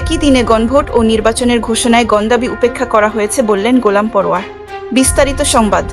একই দিনে গণভোট ও নির্বাচনের ঘোষণায় গন্দাবি উপেক্ষা করা হয়েছে বললেন গোলাম পরোয়ার। বিস্তারিত সংবাদ।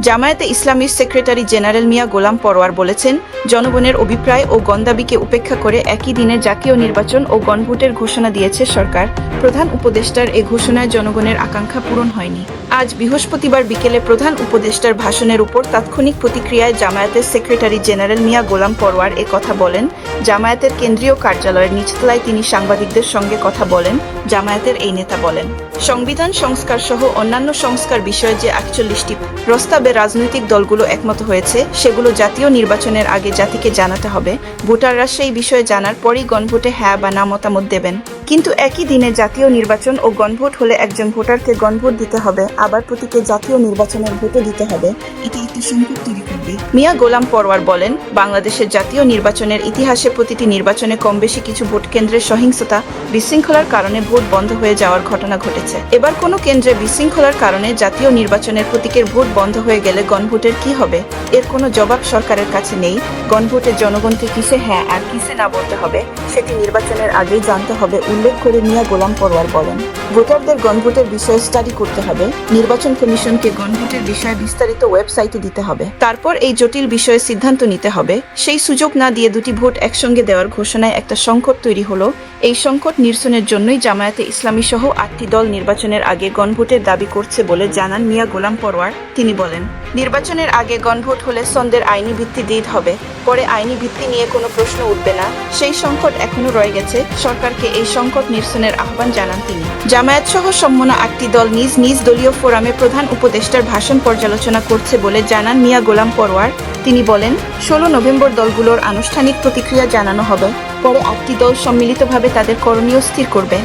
জামায়াতে ইসলামীর সেক্রেটারি জেনারেল মিয়া গোলাম পরোয়ার বলেছেন, জনগণের অভিপ্রায় ও গন্দাবিকে উপেক্ষা করে একই দিনে জাতীয় নির্বাচন ও গণভোটের ঘোষণা দিয়েছে সরকার। প্রধান উপদেষ্টার এ ঘোষণায় জনগণের আকাঙ্ক্ষা পূরণ হয়নি। আজ বৃহস্পতিবার বিকেলে প্রধান উপদেষ্টার ভাষণের উপর তাৎক্ষণিক প্রতিক্রিয়ায় জামায়াতের সেক্রেটারি জেনারেল মিয়া গোলাম পরোয়ার এ কথা বলেন। জামায়াতের কেন্দ্রীয় কার্যালয়ের নিচতলায় তিনি সাংবাদিকদের সঙ্গে কথা বলেন, জামায়াতের এই নেতা বলেন। সংবিধান সংস্কার সহ অন্যান্য সংস্কার বিষয়ে যে একচল্লিশটি প্রস্তাবে রাজনৈতিক দলগুলো একমত হয়েছে, সেগুলো জাতীয় নির্বাচনের আগে জাতিকে জানাতে হবে। ভোটাররা সেই বিষয়ে জানার পরই গণভোটে হ্যাঁ বা না মতামত দেবেন। কিন্তু একই দিনে জাতীয় নির্বাচন ও গণভোট হলে একজন ভোটারকে গণভোট দিতে হবে। আবার প্রতীকে জাতীয় নির্বাচনের ভোটও দিতে হবে। এটি একটি সংকট তৈরি করবে। মিয়া গোলাম পরওয়ার বলেন বাংলাদেশের জাতীয় নির্বাচনের ইতিহাসে প্রতিটি নির্বাচনে কম বেশি কিছু ভোট কেন্দ্রের সহিংসতা বিশৃঙ্খলার কারণে ভোট বন্ধ হয়ে যাওয়ার ঘটনা ঘটেছে। এবার কোনো কেন্দ্রে বিশৃঙ্খলার কারণে জাতীয় নির্বাচনের প্রতীকের ভোট বন্ধ হয়ে গেলে গণভোটের কি হবে? এর কোনো জবাব সরকারের কাছে নেই। গণভোটে জনগণকে কিসে হ্যাঁ আর কিসে না বলতে হবে। সেটি নির্বাচনের আগেই জানতে হবে, উল্লেখ করে মিয়া গোলাম পরোয়ার বলেন। ভোটারদের গণভোটের বিষয়ে স্টাডি করতে হবে। নির্বাচন কমিশনকে গণভোটের বিষয়ে বিস্তারিত ওয়েবসাইটে দিতে হবে। তারপর এই জটিল বিষয়ে সিদ্ধান্ত নিতে হবে। সেই সুযোগ না দিয়ে দুটি ভোট একসঙ্গে দেওয়ার ঘোষণায় একটা সংকট তৈরি হলো। এই সংকট নিরসনের জন্যই জামায়াতে ইসলামী সহ আটটি দল নির্বাচনের আগে গণভোটের দাবি করছে বলে জানান মিয়া গোলাম পরওয়ার তিনি বলেন নির্বাচনের আগে গণভোট হলে সন্দের আইনি ভিত্তি দিতে হবে। পরে আইনি ভিত্তি নিয়ে কোনো প্রশ্ন উঠবে না। সেই সংকট এখনও রয়ে গেছে। সরকারকে এই সংকট নিরসনের আহ্বান জানান তিনি। জামায়াত সহ সম্মনা আটটি দল নিজ নিজ দলীয় ফোরামে প্রধান উপদেষ্টার ভাষণ পর্যালোচনা করছে বলে জানান মিয়া গোলাম পরোয়ার। তিনি বলেন, ষোলো নভেম্বর দলগুলোর আনুষ্ঠানিক প্রতিক্রিয়া জানানো হবে। পরে আটটি দল সম্মিলিতভাবে তাদের করণীয় স্থির করবে।